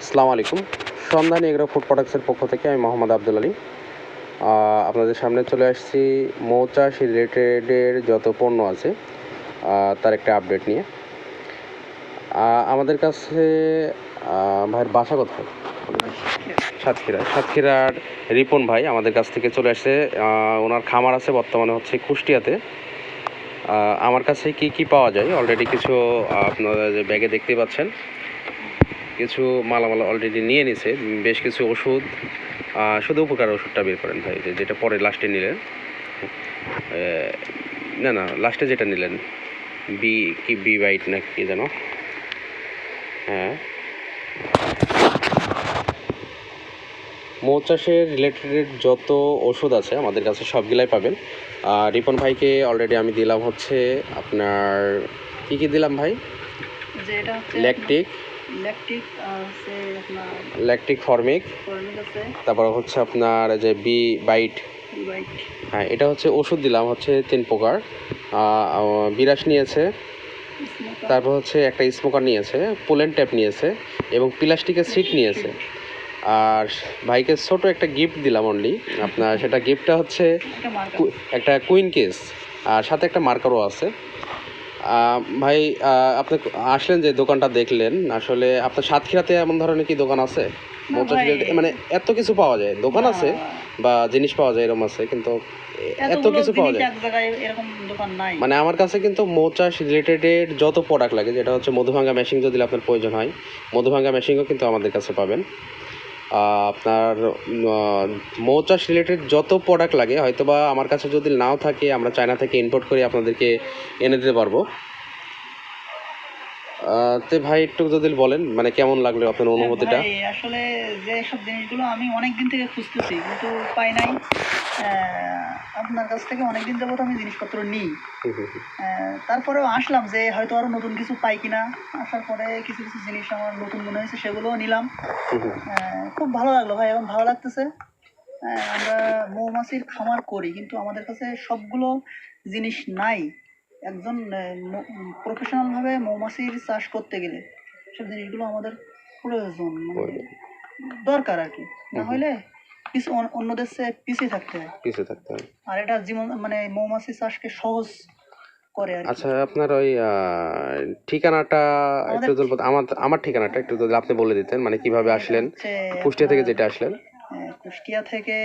আসসালামু আলাইকুম। সন্ধানী এগ্রো ফুড প্রোডাক্টসের পক্ষ থেকে আমি মোহাম্মদ আব্দুল আলী। আপনাদের সামনে চলে আসছি। মৌচাষ রিলেটেডের যত পণ্য আছে তার একটা আপডেট নিয়ে। আমাদের কাছে ভাইয়ের বাসা কোথায়? সাতক্ষীরা। সাতক্ষীরার রিপন ভাই আমাদের কাছ থেকে চলে আসছে ওনার খামার আছে বর্তমানে হচ্ছে কুষ্টিয়াতে। আমার কাছে কি কি পাওয়া যায়? অলরেডি কিছু আপনারা যে ব্যাগে দেখতে পাচ্ছেন। কিছু মালামাল অলরেডি নিয়ে নিছে বেশ কিছু ওষুধ শুধু উপকার ওষুধটা বের করেন ভাই যে- যেটা পরে লাস্টে নিলেন। না না লাস্টে যেটা নিলেন বি কি বি বাইট না কি যেন। হ্যাঁ। মৌচাষের রিলেটেড যত ওষুধ আছে আমাদের কাছে সবগুলাই পাবেন। আর রিপন ভাইকে অলরেডি আমি দিলাম হচ্ছে আপনার কি কি দিলাম ভাই? ল্যাকটিক ল্যাকটিক আছে আপনার ল্যাকটিক ফর্মিক ফর্মিক আছে। তারপর হচ্ছে আপনার যে বি বাইট হ্যাঁ এটা হচ্ছে ওষুধ দিলাম হচ্ছে তিন প্রকার। বিরাস নিয়েছে তারপর হচ্ছে একটা স্মোকার নিয়েছে পোলেন ট্যাপ নিয়েছে এবং প্লাস্টিকের সিট নিয়েছে। আর ভাইকে ছোট একটা গিফট দিলাম অনলি আপনার সেটা গিফটটা হচ্ছে একটা কুইন কেস আর সাথে একটা মার্কারও আছে। ভাই আপনি আসলেন যে দোকানটা দেখলেন আসলে আপনার সাতক্ষীরাতে এমন ধরনের কি দোকান আছে? মানে এত কিছু পাওয়া যায়। দোকান আছে বা জিনিস পাওয়া যায় এরকম আছে কিন্তু এত কিছু পাওয়া যায়। এরকম দোকান নাই। মানে আমার কাছে কিন্তু মৌচাষ রিলেটেড যত প্রোডাক্ট লাগে যেটা হচ্ছে মধুভাঙ্গা মেশিন যদি আপনার প্রয়োজন হয় মধুভাঙ্গা মেশিনও কিন্তু আমাদের কাছে পাবেন। আপনার মৌচাষ রিলেটেড যত প্রোডাক্ট লাগে হয়তো বা আমার কাছে যদি নাও থাকে, আমরা চায়না থেকে ইম্পোর্ট করে আপনাদেরকে এনে দিতে পারব। তে ভাই একটু যদি বলেন মানে কেমন লাগল আপনার অনুভূতিটা? ভাই, আসলে যে সব জিনিসগুলো আমি অনেক দিন থেকে খুঁজতেছি কিন্তু পাই নাই। আপনার কাছ থেকে অনেক দিন যাবত আমি জিনিসপত্র নিই। তারপরেও আসলাম যে হয়তো আরও নতুন কিছু পাই কিনা। আসার পরে কিছু কিছু জিনিস আমার নতুন মনে হয়েছে সেগুলোও নিলাম। খুব ভালো লাগল ভাই এখন ভালো লাগতেছে। আমরা মৌমাছির খামার করি কিন্তু আমাদের কাছে সবগুলো জিনিস নাই। একজন প্রফেশনাল ভাবে মৌমাছির চাষ করতে গেলে সব জিনিসগুলো আমাদের প্রয়োজন মানে দরকার আর কি। না হলে কিছু অন- অন্যদের চেয়ে পিছিয়ে থাকতে হয়। পিছিয়ে থাকতে হবে আর এটা জীবন মানে মৌমাছি চাষকে সহজ করে আর আচ্ছা আপনার ওই ঠিকানাটা একটু আমার আমার ঠিকানাটা একটু যদি আপনি বলে দিতেন মানে কীভাবে আসলেন কুষ্টিয়া থেকে যেটা আসলেন? কুষ্টিয়া থেকে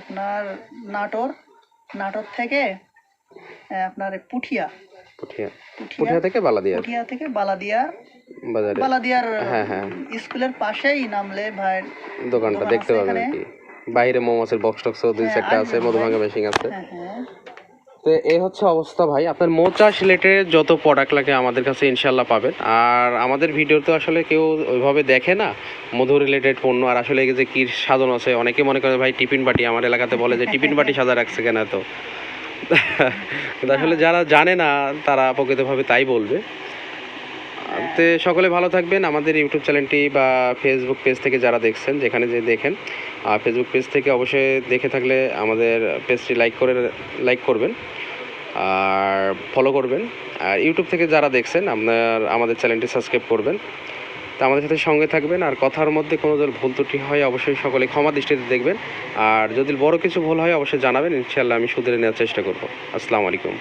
আপনার নাটোর নাটোর থেকে আপনার পুঠিয়া। পুঠিয়া। পুঠিয়া। থেকে বালাদিয়া পুঠিয়া থেকে বালাদিয়া বাজারে বালাদিয়ার হ্যাঁ, হ্যাঁ। স্কুলের পাশেই নামলে ভাইয়ের দোকানটা দেখতে পাবেন। কি। বাইরে মৌমাছির বক্স টক্স দুই হ্যাঁ, চারটা আছে আসবেন মধুভাঙ্গা মেশিন আছে। হ্যাঁ হ্যাঁ। তো এই হচ্ছে অবস্থা ভাই। আপনার মৌচাষ রিলেটেড যত প্রোডাক্ট লাগে আমাদের কাছে ইনশাল্লাহ পাবেন। আর আমাদের ভিডিও তো আসলে কেউ ওইভাবে দেখে না মধু রিলেটেড পণ্য। আর আসলে এই যে কি সাজানো আছে অনেকে মনে করে ভাই টিফিন বাটি আমার এলাকাতে বলে যে টিফিন বাটি সাজা রাখছে কেন তো আসলে যারা জানে না, তারা প্রকৃতভাবে তাই বলবে। তে সকলে ভালো থাকবেন। আমাদের ইউটিউব চ্যানেলটি বা ফেসবুক পেজ থেকে যারা দেখছেন, যেখানে যে দেখেন আর ফেসবুক পেজ থেকে অবশ্যই দেখে থাকলে আমাদের পেজটি লাইক করে লাইক করবেন, আর ফলো করবেন। আর ইউটিউব থেকে যারা দেখছেন, আপনার, আমাদের চ্যানেলটি সাবস্ক্রাইব করবেন। তো আমাদের সাথে সঙ্গে থাকবেন আর কথার মধ্যে কোনো যদি ভুল ত্রুটি হয় অবশ্যই সকলে ক্ষমা দৃষ্টিতে দেখবেন। আর যদি বড় কিছু ভুল হয়, অবশ্যই জানাবেন। ইনশাল্লাহ আমি শুধরে নেওয়ার চেষ্টা করব। আসসালামু আলাইকুম।